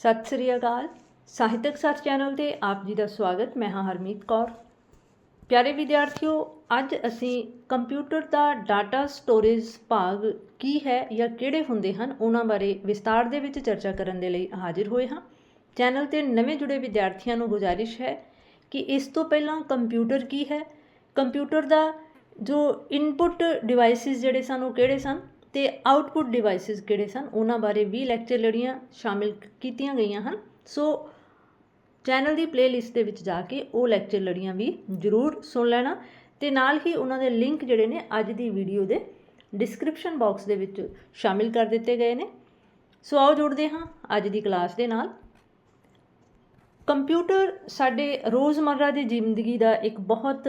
ਸਤਿ ਸ੍ਰੀ ਅਕਾਲ। ਸਾਹਿਤਕ ਸੱਚ ਚੈਨਲ ਤੇ ਆਪ ਜੀ ਦਾ ਸਵਾਗਤ। ਮੈਂ ਹਾਂ ਹਰਮੀਤ ਕੌਰ। ਪਿਆਰੇ ਵਿਦਿਆਰਥੀਓ, ਅੱਜ ਅਸੀਂ ਕੰਪਿਊਟਰ ਦਾ ਡਾਟਾ ਸਟੋਰੇਜ ਭਾਗ ਕੀ ਹੈ ਜਾਂ ਕਿਹੜੇ ਹੁੰਦੇ ਹਨ, ਉਹਨਾਂ ਬਾਰੇ ਵਿਸਤਾਰ ਦੇ ਵਿੱਚ ਚਰਚਾ ਕਰਨ ਦੇ ਲਈ ਹਾਜ਼ਰ ਹੋਏ ਹਾਂ। ਚੈਨਲ ਤੇ ਨਵੇਂ ਜੁੜੇ ਵਿਦਿਆਰਥੀਆਂ ਨੂੰ ਗੁਜ਼ਾਰਿਸ਼ ਹੈ ਕਿ ਇਸ ਤੋਂ ਪਹਿਲਾਂ ਕੰਪਿਊਟਰ ਕੀ ਹੈ? ਕੰਪਿਊਟਰ ਦਾ ਜੋ ਇਨਪੁਟ ਡਿਵਾਈਸਿਸ ਜਿਹੜੇ ਸਨ, ਉਹ ਕਿਹੜੇ ਸਨ? ਤੇ ਆਊਟਪੁੱਟ ਡਿਵਾਈਸਿਸ ਕਿਹੜੇ ਸਨ? ਉਹਨਾਂ ਬਾਰੇ ਵੀ ਲੈਕਚਰ ਲੜੀਆਂ ਸ਼ਾਮਿਲ ਕੀਤੀਆਂ ਗਈਆਂ ਹਨ। ਸੋ ਚੈਨਲ ਦੀ ਪਲੇਲਿਸਟ ਦੇ ਵਿੱਚ ਜਾ ਕੇ ਉਹ ਲੈਕਚਰ ਲੜੀਆਂ ਵੀ ਜ਼ਰੂਰ ਸੁਣ ਲੈਣਾ ਤੇ ਨਾਲ ਹੀ ਉਹਨਾਂ ਦੇ ਲਿੰਕ ਜਿਹੜੇ ਨੇ ਅੱਜ ਦੀ ਵੀਡੀਓ ਦੇ ਡਿਸਕ੍ਰਿਪਸ਼ਨ ਬਾਕਸ ਦੇ ਵਿੱਚ ਸ਼ਾਮਿਲ ਕਰ ਦਿੱਤੇ ਗਏ ਨੇ। ਸੋ ਆਓ ਜੁੜਦੇ ਹਾਂ ਅੱਜ ਦੀ ਕਲਾਸ ਦੇ ਨਾਲ। ਕੰਪਿਊਟਰ ਸਾਡੇ ਰੋਜ਼ਮਰਰਾ ਦੀ ਜ਼ਿੰਦਗੀ ਦਾ ਇੱਕ ਬਹੁਤ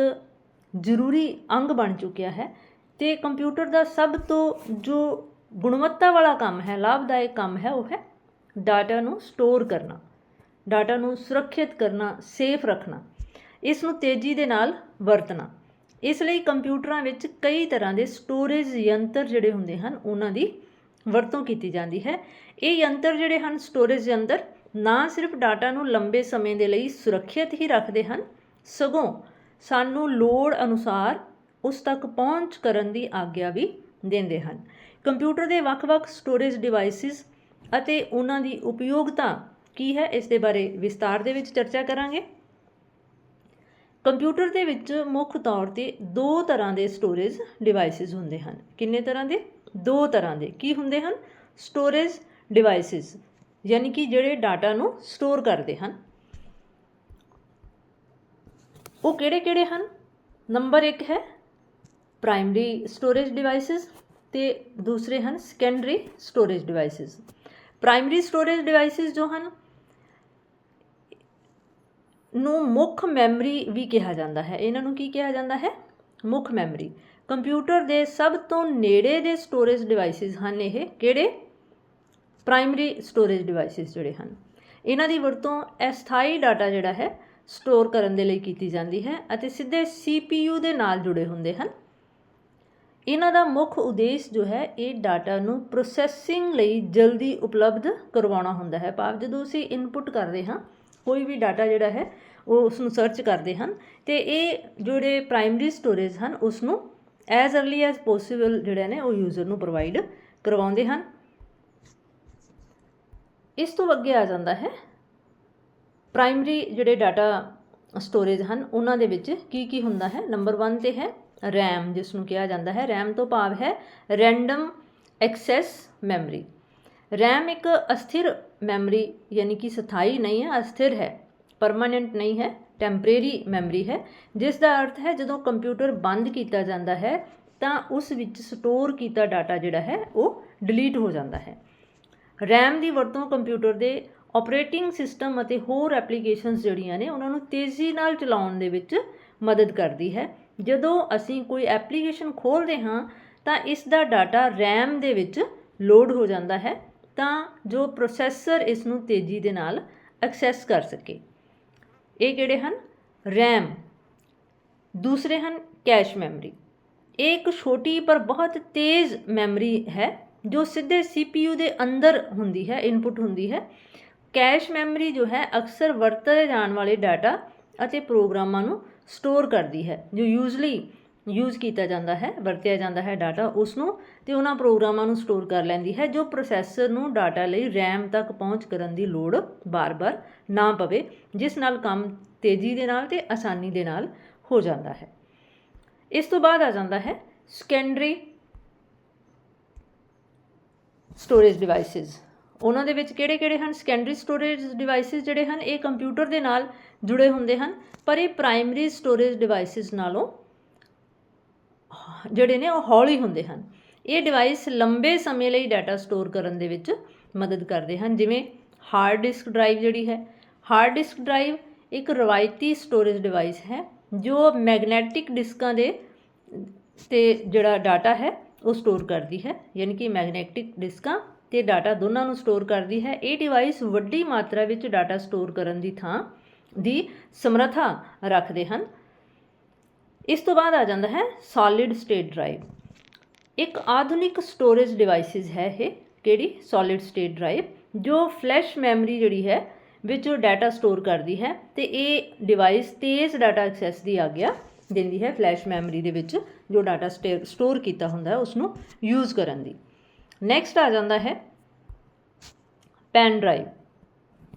ਜ਼ਰੂਰੀ ਅੰਗ ਬਣ ਚੁੱਕਿਆ ਹੈ। ਤੇ ਕੰਪਿਊਟਰ ਦਾ ਸਭ ਤੋਂ ਜੋ ਗੁਣਵੱਤਾ ਵਾਲਾ ਕੰਮ ਹੈ, ਲਾਭਦਾਇਕ ਕੰਮ ਹੈ, ਉਹ ਹੈ ਡਾਟਾ ਨੂੰ ਸਟੋਰ ਕਰਨਾ, ਡਾਟਾ ਨੂੰ ਸੁਰੱਖਿਅਤ ਕਰਨਾ, ਸੇਫ ਰੱਖਣਾ, ਇਸ ਨੂੰ ਤੇਜ਼ੀ ਦੇ ਨਾਲ ਵਰਤਣਾ। ਇਸ ਲਈ ਕੰਪਿਊਟਰਾਂ ਵਿੱਚ ਕਈ ਤਰ੍ਹਾਂ ਦੇ ਸਟੋਰੇਜ ਯੰਤਰ ਜਿਹੜੇ ਹੁੰਦੇ ਹਨ, ਉਹਨਾਂ ਦੀ ਵਰਤੋਂ ਕੀਤੀ ਜਾਂਦੀ ਹੈ। ਇਹ ਯੰਤਰ ਜਿਹੜੇ ਹਨ, ਸਟੋਰੇਜ ਯੰਤਰ, ਨਾ ਸਿਰਫ ਡਾਟਾ ਨੂੰ ਲੰਬੇ ਸਮੇਂ ਦੇ ਲਈ ਸੁਰੱਖਿਅਤ ਹੀ ਰੱਖਦੇ ਹਨ, ਸਗੋਂ ਸਾਨੂੰ ਲੋੜ ਅਨੁਸਾਰ ਉਸ ਤੱਕ ਪਹੁੰਚ ਕਰਨ ਦੀ ਆਗਿਆ ਵੀ ਦਿੰਦੇ ਹਨ। ਕੰਪਿਊਟਰ ਦੇ ਵੱਖ-ਵੱਖ ਸਟੋਰੇਜ ਡਿਵਾਈਸਿਸ ਅਤੇ ਉਹਨਾਂ ਦੀ ਉਪਯੋਗਤਾ ਕੀ ਹੈ, ਇਸ ਦੇ ਬਾਰੇ ਵਿਸਤਾਰ ਦੇ ਵਿੱਚ ਚਰਚਾ ਕਰਾਂਗੇ। ਕੰਪਿਊਟਰ ਦੇ ਵਿੱਚ ਮੁੱਖ ਤੌਰ ਤੇ ਦੋ ਤਰ੍ਹਾਂ ਦੇ ਸਟੋਰੇਜ ਡਿਵਾਈਸਿਸ ਹੁੰਦੇ ਹਨ। ਕਿੰਨੇ ਤਰ੍ਹਾਂ ਦੇ? ਦੋ ਤਰ੍ਹਾਂ ਦੇ। ਕੀ ਹੁੰਦੇ ਹਨ? ਸਟੋਰੇਜ ਡਿਵਾਈਸਿਸ ਯਾਨੀ ਕਿ ਜਿਹੜੇ ਡਾਟਾ ਨੂੰ ਸਟੋਰ ਕਰਦੇ ਹਨ। ਉਹ ਕਿਹੜੇ-ਕਿਹੜੇ ਹਨ? ਨੰਬਰ 1 ਹੈ ਪ੍ਰਾਇਮਰੀ ਸਟੋਰੇਜ ਡਿਵਾਈਸਿਸ ਤੇ ਦੂਸਰੇ ਹਨ secondary storage devices primary storage devices ਜੋ ਹਨ, ਨੂੰ ਮੁੱਖ ਮੈਮਰੀ ਵੀ ਕਿਹਾ ਜਾਂਦਾ ਹੈ। ਇਹਨਾਂ ਨੂੰ ਕੀ ਕਿਹਾ ਜਾਂਦਾ ਹੈ? ਮੁੱਖ ਮੈਮਰੀ ਕੰਪਿਊਟਰ ਦੇ ਸਭ ਤੋਂ ਨੇੜੇ ਦੇ ਸਟੋਰੇਜ ਡਿਵਾਈਸਿਸ ਹਨ ਇਹ ਕਿਹੜੇ? ਪ੍ਰਾਇਮਰੀ ਸਟੋਰੇਜ ਡਿਵਾਈਸਿਸ ਜਿਹੜੇ ਹਨ। ਇਹਨਾਂ ਦੀ ਵਰਤੋਂ ਅਸਥਾਈ ਡਾਟਾ ਜਿਹੜਾ ਹੈ ਸਟੋਰ ਕਰਨ ਦੇ ਲਈ ਕੀਤੀ ਜਾਂਦੀ ਹੈ ਅਤੇ ਸਿੱਧੇ CPU ਦੇ ਨਾਲ ਜੁੜੇ ਹੁੰਦੇ ਹਨ। ਇਹਨਾਂ ਦਾ ਮੁੱਖ ਉਦੇਸ਼ ਜੋ ਹੈ, ਇਹ ਡਾਟਾ ਨੂੰ ਪ੍ਰੋਸੈਸਿੰਗ ਲਈ ਜਲਦੀ ਉਪਲਬਧ ਕਰਵਾਉਣਾ ਹੁੰਦਾ ਹੈ। ਭਾਵ ਜਦੋਂ ਅਸੀਂ ਇਨਪੁਟ ਕਰਦੇ ਹਾਂ, ਕੋਈ ਵੀ ਡਾਟਾ ਜਿਹੜਾ ਹੈ, ਉਹ ਉਸ ਨੂੰ ਸਰਚ ਕਰਦੇ ਹਨ ਤੇ ਇਹ ਜਿਹੜੇ ਪ੍ਰਾਇਮਰੀ ਸਟੋਰੇਜ ਹਨ ਉਸ ਨੂੰ ਐਜ਼ अर्ਲੀ ਐਜ਼ ਪੋਸੀਬਲ ਜਿਹੜੇ ਨੇ, ਉਹ ਯੂਜ਼ਰ ਨੂੰ ਪ੍ਰੋਵਾਈਡ ਕਰਵਾਉਂਦੇ ਹਨ। ਇਸ ਤੋਂ ਅੱਗੇ ਆ ਜਾਂਦਾ ਹੈ ਪ੍ਰਾਇਮਰੀ ਜਿਹੜੇ ਡਾਟਾ ਸਟੋਰੇਜ ਹਨ, ਉਹਨਾਂ ਦੇ ਵਿੱਚ ਕੀ ਕੀ ਹੁੰਦਾ ਹੈ? ਨੰਬਰ 1 ਤੇ ਹੈ ਰੈਮ ਜਿਸ ਨੂੰ ਕਿਹਾ ਜਾਂਦਾ ਹੈ। ਰੈਮ ਤੋਂ ਭਾਵ ਹੈ ਰੈਂਡਮ ਐਕਸੈਸ ਮੈਮਰੀ ਰੈਮ ਇੱਕ ਅਸਥਿਰ ਮੈਮਰੀ ਯਾਨੀ ਕਿ ਸਥਾਈ ਨਹੀਂ ਹੈ, ਅਸਥਿਰ ਹੈ ਪਰਮਾਨੈਂਟ ਨਹੀਂ ਹੈ ਟੈਂਪਰੇਰੀ ਮੈਮਰੀ ਹੈ, ਜਿਸ ਦਾ ਅਰਥ ਹੈ ਜਦੋਂ ਕੰਪਿਊਟਰ ਬੰਦ ਕੀਤਾ ਜਾਂਦਾ ਹੈ, ਤਾਂ ਉਸ ਵਿੱਚ ਸਟੋਰ ਕੀਤਾ ਡਾਟਾ ਜਿਹੜਾ ਹੈ, ਉਹ ਡਿਲੀਟ ਹੋ ਜਾਂਦਾ ਹੈ। RAM ਦੀ ਵਰਤੋਂ ਕੰਪਿਊਟਰ ਦੇ ਆਪਰੇਟਿੰਗ ਸਿਸਟਮ ਅਤੇ ਹੋਰ ਐਪਲੀਕੇਸ਼ਨਸ ਜਿਹੜੀਆਂ ਨੇ, ਉਹਨਾਂ ਨੂੰ ਤੇਜ਼ੀ ਨਾਲ ਚਲਾਉਣ ਦੇ ਵਿੱਚ ਮਦਦ ਕਰਦੀ ਹੈ। ਜਦੋਂ ਅਸੀਂ ਕੋਈ ਐਪਲੀਕੇਸ਼ਨ ਖੋਲ੍ਹਦੇ ਹਾਂ, ਤਾਂ ਇਸ ਦਾ ਡਾਟਾ RAM ਦੇ ਵਿੱਚ ਲੋਡ ਹੋ ਜਾਂਦਾ ਹੈ, ਤਾਂ ਜੋ ਪ੍ਰੋਸੈਸਰ ਇਸ ਨੂੰ ਤੇਜ਼ੀ ਦੇ ਨਾਲ ਐਕਸੈਸ ਕਰ ਸਕੇ। ਇਹ ਕਿਹੜੇ ਹਨ? RAM ਦੂਸਰੇ ਹਨ, ਕੈਸ਼ ਮੈਮਰੀ। ਇਹ ਇੱਕ ਛੋਟੀ ਪਰ ਬਹੁਤ ਤੇਜ਼ ਮੈਮਰੀ ਹੈ, ਜੋ ਸਿੱਧੇ CPU ਦੇ ਅੰਦਰ ਹੁੰਦੀ ਹੈ, ਇਨਪੁਟ ਹੁੰਦੀ ਹੈ। ਕੈਸ਼ ਮੈਮਰੀ ਜੋ ਹੈ, ਅਕਸਰ ਵਰਤੇ ਜਾਣ ਵਾਲੇ ਡਾਟਾ ਅਤੇ ਪ੍ਰੋਗਰਾਮਾਂ ਨੂੰ ਸਟੋਰ ਕਰਦੀ ਹੈ, ਜੋ ਯੂਜ਼ਲੀ ਯੂਜ਼ ਕੀਤਾ ਜਾਂਦਾ ਹੈ, ਵਰਤਿਆ ਜਾਂਦਾ ਹੈ ਡਾਟਾ ਉਸ ਨੂੰ ਤੇ ਉਹਨਾਂ ਪ੍ਰੋਗਰਾਮਾਂ ਨੂੰ ਸਟੋਰ ਕਰ ਲੈਂਦੀ ਹੈ, ਜੋ ਪ੍ਰੋਸੈਸਰ ਨੂੰ ਡਾਟਾ ਲਈ RAM ਤੱਕ ਪਹੁੰਚ ਕਰਨ ਦੀ ਲੋੜ ਬਾਰ-ਬਾਰ ਨਾ ਪਵੇ, ਜਿਸ ਨਾਲ ਕੰਮ ਤੇਜ਼ੀ ਦੇ ਨਾਲ ਤੇ ਆਸਾਨੀ ਦੇ ਨਾਲ ਹੋ ਜਾਂਦਾ ਹੈ। ਇਸ ਤੋਂ ਬਾਅਦ ਆ ਜਾਂਦਾ ਹੈ ਸੈਕੰਡਰੀ ਸਟੋਰੇਜ ਡਿਵਾਈਸਿਸ ਉਹਨਾਂ ਦੇ ਵਿੱਚ ਕਿਹੜੇ-ਕਿਹੜੇ ਹਨ? ਸੈਕੰਡਰੀ ਸਟੋਰੇਜ ਡਿਵਾਈਸਿਸ ਜਿਹੜੇ ਹਨ, ਇਹ ਕੰਪਿਊਟਰ ਦੇ ਨਾਲ ਜੁੜੇ ਹੁੰਦੇ ਹਨ, ਪਰ ਇਹ ਪ੍ਰਾਇਮਰੀ ਸਟੋਰੇਜ ਡਿਵਾਈਸਿਸ ਨਾਲੋਂ ਜਿਹੜੇ ਨੇ ਉਹ ਹੌਲੀ ਹੁੰਦੇ ਹਨ। ਇਹ ਡਿਵਾਈਸ ਲੰਬੇ ਸਮੇਂ ਲਈ ਡਾਟਾ ਸਟੋਰ ਕਰਨ ਦੇ ਵਿੱਚ ਮਦਦ ਕਰਦੇ ਹਨ। ਜਿਵੇਂ ਹਾਰਡ ਡਿਸਕ ਡਰਾਈਵ ਜਿਹੜੀ ਹੈ ਹਾਰਡ ਡਿਸਕ ਡਰਾਈਵ ਇੱਕ ਰਵਾਇਤੀ ਸਟੋਰੇਜ ਡਿਵਾਈਸ ਹੈ, ਜੋ ਮੈਗਨੈਟਿਕ ਡਿਸਕਾਂ ਦੇ ਤੇ ਜਿਹੜਾ ਡਾਟਾ ਹੈ ਉਹ ਸਟੋਰ ਕਰਦੀ ਹੈ, ਯਾਨੀ ਕਿ ਮੈਗਨੈਟਿਕ ਡਿਸਕਾਂ ਤੇ ਡਾਟਾ ਦੋਨਾਂ ਨੂੰ ਸਟੋਰ ਕਰਦੀ ਹੈ। ਇਹ ਡਿਵਾਈਸ ਵੱਡੀ ਮਾਤਰਾ ਵਿੱਚ ਡਾਟਾ ਸਟੋਰ ਕਰਨ ਦੀ ਥਾਂ ਦੀ ਸਮਰੱਥਾ ਰੱਖਦੇ ਹਨ। ਇਸ ਤੋਂ ਬਾਅਦ ਆ ਜਾਂਦਾ ਹੈ ਸੋਲਿਡ ਸਟੇਟ ਡਰਾਈਵ ਇੱਕ ਆਧੁਨਿਕ ਸਟੋਰੇਜ ਡਿਵਾਈਸਿਸ ਹੈ ਇਹ, ਕਿਹੜੀ? ਸੋਲਿਡ ਸਟੇਟ ਡਰਾਈਵ ਜੋ ਫਲੈਸ਼ ਮੈਮਰੀ ਜਿਹੜੀ ਹੈ, ਵਿੱਚ ਉਹ ਡਾਟਾ ਸਟੋਰ ਕਰਦੀ ਹੈ ਤੇ ਇਹ ਡਿਵਾਈਸ ਤੇਜ਼ ਡਾਟਾ ਐਕਸੈਸ ਦੀ ਆਗਿਆ ਦਿੰਦੀ ਹੈ ਫਲੈਸ਼ ਮੈਮਰੀ ਦੇ ਵਿੱਚ, ਜੋ ਡਾਟਾ ਸਟੋਰ ਕੀਤਾ ਹੁੰਦਾ ਹੈ ਉਸ ਨੂੰ ਯੂਜ਼ ਕਰਨ ਦੀ। ਨੈਕਸਟ ਆ ਜਾਂਦਾ ਹੈ ਪੈਨ ਡਰਾਈਵ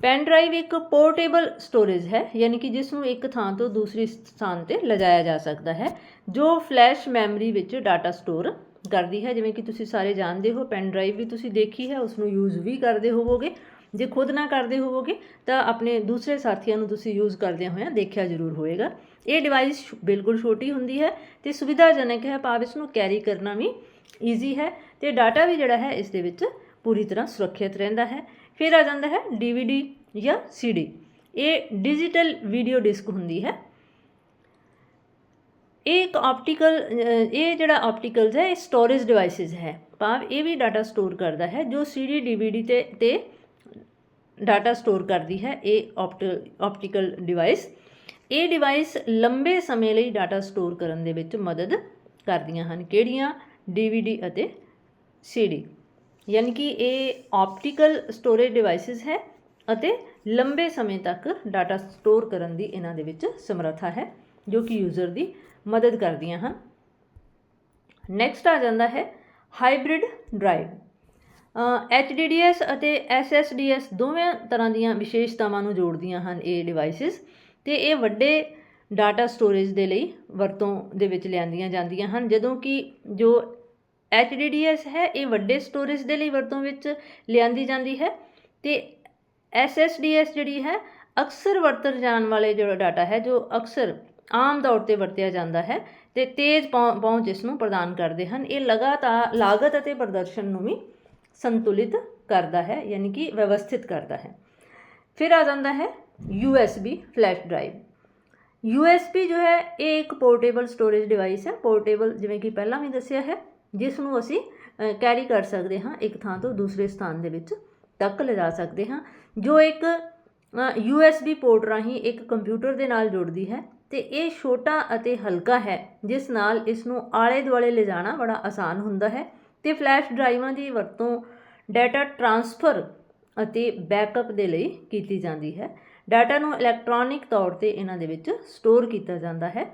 ਪੈਨ ਡਰਾਈਵ ਇੱਕ ਪੋਰਟੇਬਲ ਸਟੋਰੇਜ ਹੈ, ਯਾਨੀ ਕਿ ਜਿਸ ਨੂੰ ਇੱਕ ਥਾਂ ਤੋਂ ਦੂਸਰੀ ਸਥਾਨ ਤੇ ਲਿਜਾਇਆ ਜਾ ਸਕਦਾ ਹੈ, ਜੋ ਫਲੈਸ਼ ਮੈਮਰੀ ਵਿੱਚ ਡਾਟਾ ਸਟੋਰ ਕਰਦੀ ਹੈ। ਜਿਵੇਂ ਕਿ ਤੁਸੀਂ ਸਾਰੇ ਜਾਣਦੇ ਹੋ ਪੈਨ ਡਰਾਈਵ ਵੀ ਤੁਸੀਂ ਦੇਖੀ ਹੈ ਉਸ ਨੂੰ ਯੂਜ਼ ਵੀ ਕਰਦੇ ਹੋਵੋਗੇ। ਜੇ ਖੁਦ ਨਾ ਕਰਦੇ ਹੋਵੋਗੇ, ਤਾਂ ਆਪਣੇ ਦੂਸਰੇ ਸਾਥੀਆਂ ਨੂੰ ਤੁਸੀਂ ਯੂਜ਼ ਕਰਦਿਆਂ ਹੋਇਆਂ ਦੇਖਿਆ ਜ਼ਰੂਰ ਹੋਵੇਗਾ ਇਹ ਡਿਵਾਈਸ ਬਿਲਕੁਲ ਛੋਟੀ ਹੁੰਦੀ ਹੈ ਤੇ ਸੁਵਿਧਾਜਨਕ ਹੈ, ਭਾਵ ਇਸ ਨੂੰ ਕੈਰੀ ਕਰਨਾ ਵੀ ਈਜ਼ੀ ਹੈ ਤੇ ਡਾਟਾ ਵੀ ਜਿਹੜਾ ਹੈ ਇਸ ਦੇ ਵਿੱਚ ਪੂਰੀ ਤਰ੍ਹਾਂ ਸੁਰੱਖਿਅਤ ਰਹਿੰਦਾ ਹੈ। ਫਿਰ ਆ ਜਾਂਦਾ ਹੈ DVD ਜਾਂ CD ਇਹ ਡਿਜੀਟਲ ਵੀਡੀਓ ਡਿਸਕ ਹੁੰਦੀ ਹੈ। ਇਹ ਇੱਕ ਆਪਟੀਕਲ ਇਹ ਜਿਹੜਾ ਆਪਟੀਕਲਸ ਹੈ, ਇਹ ਸਟੋਰੇਜ ਡਿਵਾਈਸਿਸ ਹੈ। ਭਾਵ ਇਹ ਵੀ ਡਾਟਾ ਸਟੋਰ ਕਰਦਾ ਹੈ, ਜੋ CD DVD ਤੇ ਤੇ ਡਾਟਾ ਸਟੋਰ ਕਰਦੀ ਹੈ ਇਹ ਆਪਟੀਕਲ ਡਿਵਾਈਸ ਇਹ ਡਿਵਾਈਸ ਲੰਬੇ ਸਮੇਂ ਲਈ ਡਾਟਾ ਸਟੋਰ ਕਰਨ ਦੇ ਵਿੱਚ ਮਦਦ ਕਰਦੀਆਂ ਹਨ। ਕਿਹੜੀਆਂ? DVD ਅਤੇ CD ਯਾਨੀ ਕਿ ਇਹ ਆਪਟੀਕਲ ਸਟੋਰੇਜ ਡਿਵਾਈਸਿਸ ਹੈ ਅਤੇ ਲੰਬੇ ਸਮੇਂ ਤੱਕ ਡਾਟਾ ਸਟੋਰ ਕਰਨ ਦੀ ਇਹਨਾਂ ਦੇ ਵਿੱਚ ਸਮਰੱਥਾ ਹੈ, ਜੋ ਕਿ ਯੂਜ਼ਰ ਦੀ ਮਦਦ ਕਰਦੀਆਂ ਹਨ। ਨੈਕਸਟ ਆ ਜਾਂਦਾ ਹੈ ਹਾਈਬ੍ਰਿਡ ਡਰਾਈਵ। HDDS ਅਤੇ SSDS ਦੋਵੇਂ ਤਰ੍ਹਾਂ ਦੀਆਂ ਵਿਸ਼ੇਸ਼ਤਾਵਾਂ ਨੂੰ ਜੋੜਦੀਆਂ ਹਨ ਇਹ ਡਿਵਾਈਸਿਸ ਤੇ ਇਹ ਵੱਡੇ ਡਾਟਾ ਸਟੋਰੇਜ ਦੇ ਲਈ ਵਰਤੋਂ ਦੇ ਵਿੱਚ ਲਿਆਂਦੀਆਂ ਜਾਂਦੀਆਂ ਹਨ। ਜਦੋਂ ਕਿ ਜੋ HDDS ਹੈ, ਇਹ ਵੱਡੇ ਸਟੋਰੇਜ ਦੇ ਲਈ ਵਰਤੋਂ ਵਿੱਚ ਲਿਆਂਦੀ ਜਾਂਦੀ ਹੈ ਤੇ SSDS ਜਿਹੜੀ ਹੈ, ਅਕਸਰ ਵਰਤਰ ਜਾਣ ਵਾਲੇ ਜਿਹੜਾ ਡਾਟਾ ਹੈ, ਜੋ ਅਕਸਰ ਆਮ ਤੌਰ ਤੇ ਵਰਤਿਆ ਜਾਂਦਾ ਹੈ ਤੇ ਤੇਜ਼ ਪਹੁੰਚ ਇਸ ਨੂੰ ਪ੍ਰਦਾਨ ਕਰਦੇ ਹਨ। ਇਹ ਲਗਾਤਾਰ ਲਾਗਤ ਅਤੇ ਪ੍ਰਦਰਸ਼ਨ ਨੂੰ ਵੀ ਸੰਤੁਲਿਤ ਕਰਦਾ ਹੈ, ਯਾਨੀ ਕਿ ਵਿਵਸਥਿਤ ਕਰਦਾ ਹੈ। ਫਿਰ ਆ ਜਾਂਦਾ ਹੈ USB ਫਲੈਸ਼ ਡਰਾਈਵ। USB ਜੋ ਹੈ, ਇਹ ਇੱਕ ਪੋਰਟੇਬਲ ਸਟੋਰੇਜ ਡਿਵਾਈਸ ਹੈ। ਪੋਰਟੇਬਲ ਜਿਵੇਂ ਕਿ ਪਹਿਲਾਂ ਵੀ ਦੱਸਿਆ ਹੈ, ਜਿਸ ਨੂੰ ਅਸੀਂ ਕੈਰੀ ਕਰ ਸਕਦੇ ਹਾਂ ਇੱਕ ਥਾਂ ਤੋਂ ਦੂਸਰੇ ਸਥਾਨ ਦੇ ਵਿੱਚ ਤੱਕ ਲਿਜਾ ਸਕਦੇ ਹਾਂ, ਜੋ ਇੱਕ USB ਪੋਰਟ ਰਾਹੀਂ ਇੱਕ ਕੰਪਿਊਟਰ ਦੇ ਨਾਲ ਜੁੜਦੀ ਹੈ ਤੇ ਇਹ ਛੋਟਾ ਅਤੇ ਹਲਕਾ ਹੈ, ਜਿਸ ਨਾਲ ਇਸ ਨੂੰ ਆਲੇ ਦੁਆਲੇ ਲਿਜਾਣਾ ਬੜਾ ਆਸਾਨ ਹੁੰਦਾ ਹੈ ਤੇ ਫਲੈਸ਼ ਡਰਾਈਵਾਂ ਦੀ ਵਰਤੋਂ ਡਾਟਾ ਟ੍ਰਾਂਸਫਰ ਅਤੇ ਬੈਕਅਪ ਦੇ ਲਈ ਕੀਤੀ ਜਾਂਦੀ ਹੈ। ਡਾਟਾ ਨੂੰ ਇਲੈਕਟ੍ਰੋਨਿਕ ਤੌਰ ਤੇ ਇਹਨਾਂ ਦੇ ਵਿੱਚ ਸਟੋਰ ਕੀਤਾ ਜਾਂਦਾ ਹੈ।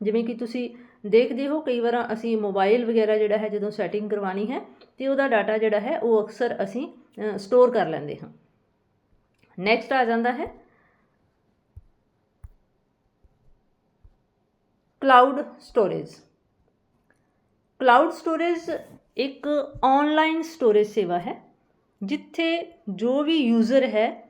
ਜਿਵੇਂ ਕਿ ਤੁਸੀਂ ਦੇਖਦੇ ਹੋ, ਕਈ ਵਾਰ ਅਸੀਂ ਮੋਬਾਈਲ ਵਗੈਰਾ ਜਿਹੜਾ ਹੈ, ਜਦੋਂ ਸੈਟਿੰਗ ਕਰਵਾਣੀ ਹੈ, ਤੇ ਉਹਦਾ ਡਾਟਾ ਜਿਹੜਾ ਹੈ, ਉਹ ਅਕਸਰ ਅਸੀਂ ਸਟੋਰ ਕਰ ਲੈਂਦੇ ਹਾਂ। ਨੈਕਸਟ ਆ ਜਾਂਦਾ ਹੈ। ਕਲਾਊਡ ਸਟੋਰੇਜ ਕਲਾਊਡ ਸਟੋਰੇਜ ਇੱਕ ਆਨਲਾਈਨ ਸਟੋਰੇਜ ਸੇਵਾ ਹੈ, ਜਿੱਥੇ ਜੋ ਵੀ ਯੂਜ਼ਰ ਹੈ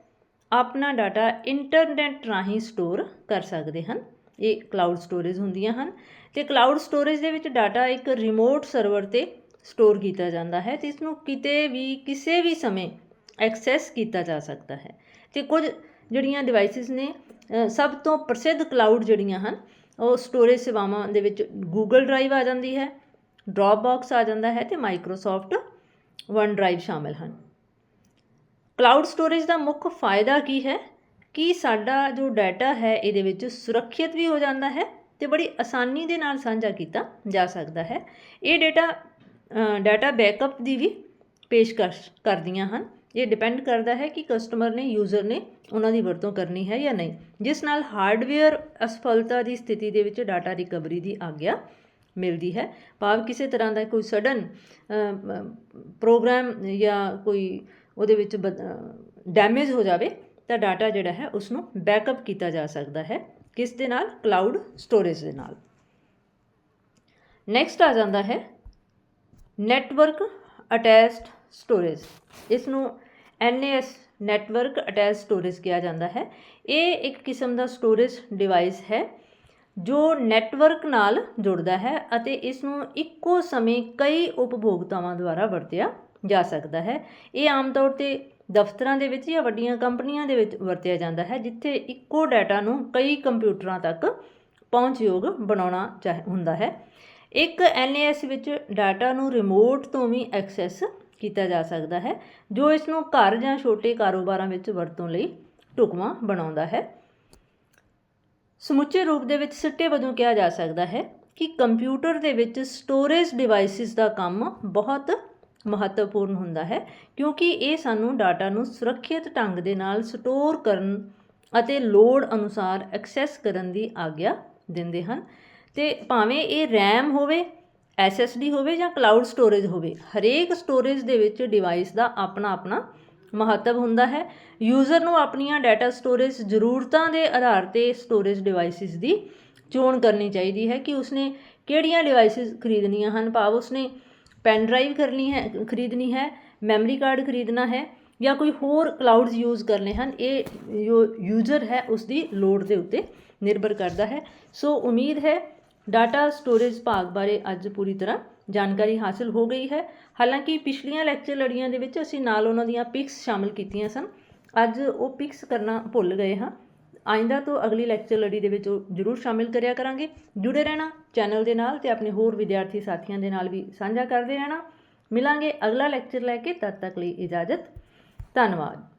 ਆਪਣਾ ਡਾਟਾ ਇੰਟਰਨੈਟ ਰਾਹੀਂ ਸਟੋਰ ਕਰ ਸਕਦੇ ਹਨ। ਇਹ ਕਲਾਊਡ ਸਟੋਰੇਜ ਹੁੰਦੀਆਂ ਹਨ ਤੇ ਕਲਾਊਡ ਸਟੋਰੇਜ ਦੇ ਵਿੱਚ ਡਾਟਾ ਇੱਕ ਰਿਮੋਟ ਸਰਵਰ ਤੇ ਸਟੋਰ ਕੀਤਾ ਜਾਂਦਾ ਹੈ, ਤੇ ਇਸ ਨੂੰ ਕਿਤੇ ਵੀ, ਕਿਸੇ ਵੀ ਸਮੇਂ ਐਕਸੈਸ ਕੀਤਾ ਜਾ ਸਕਦਾ ਹੈ। ਤੇ ਕੁਝ ਜਿਹੜੀਆਂ ਡਿਵਾਈਸਿਸ ਨੇ ਸਭ ਤੋਂ ਪ੍ਰਸਿੱਧ ਕਲਾਊਡ ਜਿਹੜੀਆਂ ਹਨ, ਉਹ ਸਟੋਰੇਜ ਸੇਵਾਵਾਂ ਦੇ ਵਿੱਚ ਗੂਗਲ ਡਰਾਈਵ ਆ ਜਾਂਦੀ ਹੈ ਡ੍ਰੌਪਬਾਕਸ ਆ ਜਾਂਦਾ ਹੈ ਤੇ ਮਾਈਕਰੋਸਾਫਟ ਵਨ ਡਰਾਈਵ ਸ਼ਾਮਿਲ ਹਨ। ਕਲਾਊਡ ਸਟੋਰੇਜ ਦਾ ਮੁੱਖ ਫਾਇਦਾ ਕੀ ਹੈ? ਕਿ ਸਾਡਾ ਜੋ ਡਾਟਾ ਹੈ, ਇਹਦੇ ਵਿੱਚ ਸੁਰੱਖਿਅਤ ਵੀ ਹੋ ਜਾਂਦਾ ਹੈ ਤੇ ਬੜੀ ਆਸਾਨੀ ਦੇ ਨਾਲ ਸਾਂਝਾ ਕੀਤਾ ਜਾ ਸਕਦਾ ਹੈ। ਇਹ ਡਾਟਾ ਡਾਟਾ ਬੈਕਅਪ ਦੀ ਵੀ ਪੇਸ਼ਕਸ਼ ਕਰਦੀਆਂ ਹਨ। ਇਹ ਡਿਪੈਂਡ ਕਰਦਾ ਹੈ ਕਿ ਕਸਟਮਰ ਨੇ ਯੂਜ਼ਰ ਨੇ ਉਹਨਾਂ ਦੀ ਵਰਤੋਂ ਕਰਨੀ ਹੈ ਜਾਂ ਨਹੀਂ। ਜਿਸ ਨਾਲ ਹਾਰਡਵੇਅਰ ਅਸਫਲਤਾ ਦੀ ਸਥਿਤੀ ਦੇ ਵਿੱਚ ਡਾਟਾ ਰਿਕਵਰੀ ਦੀ ਆਗਿਆ ਮਿਲਦੀ ਹੈ। ਭਾਵ ਕਿਸੇ ਤਰ੍ਹਾਂ ਦਾ ਕੋਈ ਸਡਨ ਪ੍ਰੋਗਰਾਮ ਜਾਂ ਕੋਈ ਉਹਦੇ ਵਿੱਚ ਡੈਮੇਜ ਹੋ ਜਾਵੇ, ਤਾਂ ਡਾਟਾ ਜਿਹੜਾ ਹੈ ਉਸ ਨੂੰ ਬੈਕਅਪ ਕੀਤਾ ਜਾ ਸਕਦਾ ਹੈ ਕਿਸ ਦੇ ਨਾਲ? ਕਲਾਊਡ ਸਟੋਰੇਜ ਦੇ ਨਾਲ। ਨੈਕਸਟ ਆ ਜਾਂਦਾ ਹੈ ਨੈਟਵਰਕ ਅਟੈਚਡ ਸਟੋਰੇਜ ਇਸ ਨੂੰ NAS ਨੈਟਵਰਕ ਅਟੈਚ ਸਟੋਰੇਜ ਕਿਹਾ ਜਾਂਦਾ ਹੈ। ਇਹ ਇੱਕ ਕਿਸਮ ਦਾ ਸਟੋਰੇਜ ਡਿਵਾਈਸ ਹੈ ਜੋ ਨੈਟਵਰਕ ਨਾਲ ਜੁੜਦਾ ਹੈ ਅਤੇ ਇਸ ਨੂੰ ਇੱਕੋ ਸਮੇਂ ਕਈ ਉਪਭੋਗਤਾਵਾਂ ਦੁਆਰਾ ਵਰਤਿਆ ਜਾ ਸਕਦਾ ਹੈ। ਇਹ ਆਮ ਤੌਰ ਤੇ ਦਫ਼ਤਰਾਂ ਦੇ ਵਿੱਚ ਜਾਂ ਵੱਡੀਆਂ ਕੰਪਨੀਆਂ ਦੇ ਵਿੱਚ ਵਰਤਿਆ ਜਾਂਦਾ ਹੈ, ਜਿੱਥੇ ਇੱਕੋ ਡਾਟਾ ਨੂੰ ਕਈ ਕੰਪਿਊਟਰਾਂ ਤੱਕ ਪਹੁੰਚਯੋਗ ਬਣਾਉਣਾ ਚਾਹ, ਹੁੰਦਾ ਹੈ। ਇੱਕ NAS ਵਿੱਚ ਡਾਟਾ ਨੂੰ ਰਿਮੋਟ ਤੋਂ ਵੀ ਐਕਸੈਸ ਕੀਤਾ ਜਾ ਸਕਦਾ ਹੈ, ਜੋ ਇਸ ਨੂੰ ਘਰ ਜਾਂ ਛੋਟੇ ਕਾਰੋਬਾਰਾਂ ਵਿੱਚ ਵਰਤੋਂ ਲਈ ਢੁਕਵਾਂ ਬਣਾਉਂਦਾ ਹੈ। ਸਮੁੱਚੇ ਰੂਪ ਦੇ ਵਿੱਚ ਸਿੱਟੇ ਵਜੋਂ ਕਿਹਾ ਜਾ ਸਕਦਾ ਹੈ ਕਿ ਕੰਪਿਊਟਰ ਦੇ ਵਿੱਚ ਸਟੋਰੇਜ ਡਿਵਾਈਸਿਸ ਦਾ ਕੰਮ ਬਹੁਤ ਮਹੱਤਵਪੂਰਨ ਹੁੰਦਾ ਹੈ, ਕਿਉਂਕਿ ਇਹ ਸਾਨੂੰ ਡਾਟਾ ਨੂੰ ਸੁਰੱਖਿਅਤ ਢੰਗ ਦੇ ਨਾਲ ਸਟੋਰ ਕਰਨ ਅਤੇ ਲੋੜ ਅਨੁਸਾਰ ਐਕਸੈਸ ਕਰਨ ਦੀ ਆਗਿਆ ਦਿੰਦੇ ਹਨ। ਤੇ ਭਾਵੇਂ ਇਹ RAM ਹੋਵੇ SSD ਹੋਵੇ ਜਾਂ ਕਲਾਊਡ ਸਟੋਰੇਜ ਹੋਵੇ, ਹਰੇਕ ਸਟੋਰੇਜ ਦੇ ਵਿੱਚ ਡਿਵਾਈਸ ਦਾ ਆਪਣਾ ਆਪਣਾ ਮਹੱਤਵ ਹੁੰਦਾ ਹੈ। ਯੂਜ਼ਰ ਨੂੰ ਆਪਣੀਆਂ ਡਾਟਾ ਸਟੋਰੇਜ ਜ਼ਰੂਰਤਾਂ ਦੇ ਆਧਾਰ ਤੇ ਸਟੋਰੇਜ ਡਿਵਾਈਸਿਸ ਦੀ ਚੋਣ ਕਰਨੀ ਚਾਹੀਦੀ ਹੈ ਕਿ ਉਸਨੇ ਕਿਹੜੀਆਂ ਡਿਵਾਈਸਿਸ ਖਰੀਦਣੀਆਂ ਹਨ। ਭਾਵ ਉਸਨੇ ਪੈਨ ਡਰਾਈਵ ਕਰਨੀ ਹੈ, ਖਰੀਦਣੀ ਹੈ ਮੈਮਰੀ ਕਾਰਡ ਖਰੀਦਣਾ ਹੈ ਜਾਂ ਕੋਈ ਹੋਰ ਕਲਾਊਡਸ ਯੂਜ਼ ਕਰਨੇ ਹਨ, ਇਹ ਜੋ ਯੂਜ਼ਰ ਹੈ ਉਸ ਦੀ ਲੋੜ ਦੇ ਉੱਤੇ ਨਿਰਭਰ ਕਰਦਾ ਹੈ। ਸੋ ਉਮੀਦ ਹੈ ਡਾਟਾ ਸਟੋਰੇਜ ਭਾਗ ਬਾਰੇ ਅੱਜ ਪੂਰੀ ਤਰ੍ਹਾਂ ਜਾਣਕਾਰੀ ਹਾਸਲ ਹੋ ਗਈ ਹੈ। ਹਾਲਾਂਕਿ ਪਿਛਲੀਆਂ ਲੈਕਚਰ ਲੜੀਆਂ ਦੇ ਵਿੱਚ ਅਸੀਂ ਨਾਲ ਉਹਨਾਂ ਦੀਆਂ ਪਿਕਸ ਸ਼ਾਮਿਲ ਕੀਤੀਆਂ ਸਨ। ਅੱਜ ਉਹ ਪਿਕਸ ਕਰਨਾ ਭੁੱਲ ਗਏ ਹਾਂ। ਆਇੰਦਾ ਤੋਂ ਅਗਲੀ ਲੈਕਚਰ ਲੜੀ ਦੇ ਵਿੱਚ ਉਹ ਜ਼ਰੂਰ ਸ਼ਾਮਿਲ ਕਰਿਆ ਕਰਾਂਗੇ। ਜੁੜੇ ਰਹਿਣਾ ਚੈਨਲ ਦੇ ਨਾਲ ਤੇ ਆਪਣੇ ਹੋਰ ਵਿਦਿਆਰਥੀ ਸਾਥੀਆਂ ਦੇ ਨਾਲ ਵੀ ਸਾਂਝਾ ਕਰਦੇ ਰਹਿਣਾ। ਮਿਲਾਂਗੇ ਅਗਲਾ ਲੈਕਚਰ ਲੈ ਕੇ, ਤਦ ਤੱਕ ਲਈ ਇਜਾਜ਼ਤ। ਧੰਨਵਾਦ।